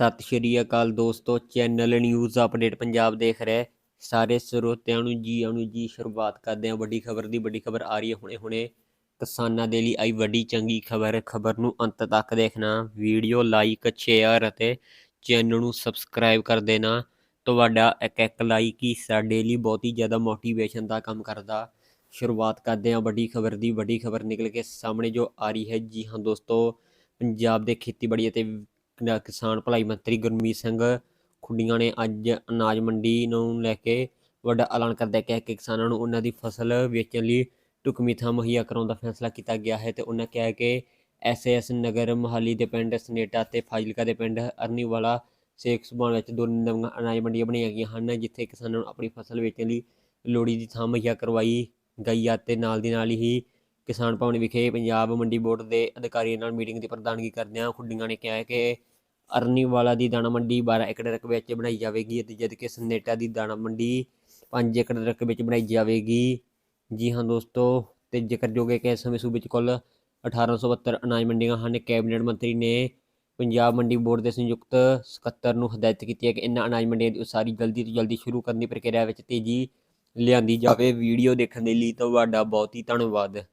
ਸਤਿ ਸ਼੍ਰੀ ਅਕਾਲ ਦੋਸਤੋ, channel news update Punjab ਦੇਖ ਰਹੇ ਸਾਰੇ ਸਰੋਤਿਆਂ ਨੂੰ ਜੀ ਆਇਆਂ ਜੀ, ਸ਼ੁਰੂਆਤ ਕਰਦੇ ਹਾਂ। ਵੱਡੀ ਖਬਰ ਦੀ, ਵੱਡੀ ਖਬਰ ਆ ਰਹੀ ਹੈ ਹੁਣੇ ਹੁਣੇ। ਕਿਸਾਨਾਂ ਦੇ ਲਈ ਆਈ ਵੱਡੀ ਚੰਗੀ ਖਬਰ। ਖਬਰ ਨੂੰ ਅੰਤ ਤੱਕ ਦੇਖਣਾ, ਵੀਡੀਓ ਲਾਈਕ ਸ਼ੇਅਰ ਅਤੇ ਚੈਨਲ ਨੂੰ ਸਬਸਕ੍ਰਾਈਬ ਕਰ ਦੇਣਾ। ਤੁਹਾਡਾ ਇੱਕ ਇੱਕ ਲਾਈਕ ਹੀ ਸਾਡੇ ਲਈ ਬਹੁਤ ਹੀ ਜ਼ਿਆਦਾ ਮੋਟੀਵੇਸ਼ਨ ਦਾ ਕੰਮ ਕਰਦਾ। ਸ਼ੁਰੂਆਤ ਕਰਦੇ ਹਾਂ ਵੱਡੀ ਖਬਰ ਦੀ। ਵੱਡੀ ਖਬਰ ਨਿਕਲ ਕੇ ਸਾਹਮਣੇ ਜੋ ਆ ਰਹੀ ਹੈ। ਜੀ ਹਾਂ ਦੋਸਤੋ, ਪੰਜਾਬ ਦੇ ਖੇਤੀਬਾੜੀ ਅਤੇ ਕਿਨਾ- ਕਿਸਾਨ ਭਲਾਈ ਮੰਤਰੀ ਗੁਰਮੀਤ ਸਿੰਘ ਖੁੱਡੀਆਂ ਨੇ ਅੱਜ ਅਨਾਜ ਮੰਡੀ ਨੂੰ ਲੈ ਕੇ ਵੱਡਾ ਐਲਾਨ ਕਰਦਿਆਂ ਕਿਹਾ ਕਿ ਕਿਸਾਨਾਂ ਨੂੰ ਉਹਨਾਂ ਦੀ ਫਸਲ ਵੇਚਣ ਲਈ ਢੁਕਵੀਂ ਥਾਂ ਮੁਹੱਈਆ ਕਰਾਉਣ ਦਾ ਫੈਸਲਾ ਕੀਤਾ ਗਿਆ ਹੈ ਤੇ ਉਹਨਾਂ ਕਿਹਾ ਕਿ ਐਸਐਸ ਨਗਰ ਮੋਹਾਲੀ ਦੇ ਪਿੰਡ ਸਨੇਟਾ ਤੇ ਫਾਜ਼ਿਲਕਾ ਦੇ ਪਿੰਡ ਅਰਨੀਵਾਲਾ ਸੇਖ ਸੁਭਾਨ ਵਿੱਚ ਦੋ ਨਵੀਆਂ ਅਨਾਜ ਮੰਡੀਆਂ ਬਣਾਈਆਂ ਗਈਆਂ ਹਨ, ਜਿੱਥੇ ਕਿਸਾਨਾਂ ਨੂੰ ਆਪਣੀ ਫਸਲ ਵੇਚਣ ਲਈ ਲੋੜੀ ਦੀ ਥਾਂ ਮੁਹੱਈਆ ਕਰਵਾਈ ਗਈ ਆ ਤੇ ਨਾਲ ਦੀ ਨਾਲ ਹੀ ਕਿਸਾਨ ਭਵਨ ਵਿਖੇ ਪੰਜਾਬ ਮੰਡੀ ਬੋਰਡ ਦੇ ਅਧਿਕਾਰੀਆਂ ਨਾਲ ਮੀਟਿੰਗ ਦੀ ਪ੍ਰਧਾਨਗੀ ਕਰਦਿਆਂ ਖੁੱਡੀਆਂ ਨੇ ਕਿਹਾ ਕਿ ਅਰਨੀਵਾਲਾ ਦੀ ਦਾਣਾ ਮੰਡੀ 12 ਏਕੜ ਰਕਬੇ ਵਿੱਚ ਬਣਾਈ ਜਾਵੇਗੀ ਅਤੇ ਜਦਕਿ ਸਨੇਟਾ ਦੀ ਦਾਣਾ ਮੰਡੀ 5 ਏਕੜ ਰਕਬੇ ਵਿੱਚ ਬਣਾਈ ਜਾਵੇਗੀ। ਜੀ ਹਾਂ ਦੋਸਤੋ, ਤੇ ਜ਼ਿਕਰਯੋਗ ਹੈ ਕਿ ਇਸ ਸਮੇਂ ਸੂਬੇ ਵਿੱਚ ਕੁੱਲ 1872 ਅਨਾਜ ਮੰਡੀਆਂ ਹਨ, ਕੈਬਨਿਟ ਮੰਤਰੀ ਨੇ ਪੰਜਾਬ ਮੰਡੀ ਬੋਰਡ ਦੇ ਸੰਯੁਕਤ ਸਕੱਤਰ ਨੂੰ ਹਦਾਇਤ ਕੀਤੀ ਹੈ ਕਿ ਇਨ੍ਹਾਂ ਅਨਾਜ ਮੰਡੀਆਂ ਦੀ ਉਸਾਰੀ ਜਲਦੀ ਤੋਂ ਜਲਦੀ ਸ਼ੁਰੂ ਕਰਨ ਦੀ ਪ੍ਰਕਿਰਿਆ ਵਿੱਚ ਤੇਜ਼ੀ ਲਿਆਂਦੀ ਜਾਵੇ। ਵੀਡੀਓ ਦੇਖਣ ਦੇ ਲਈ ਤੁਹਾਡਾ ਬਹੁਤ ਹੀ ਧੰਨਵਾਦ।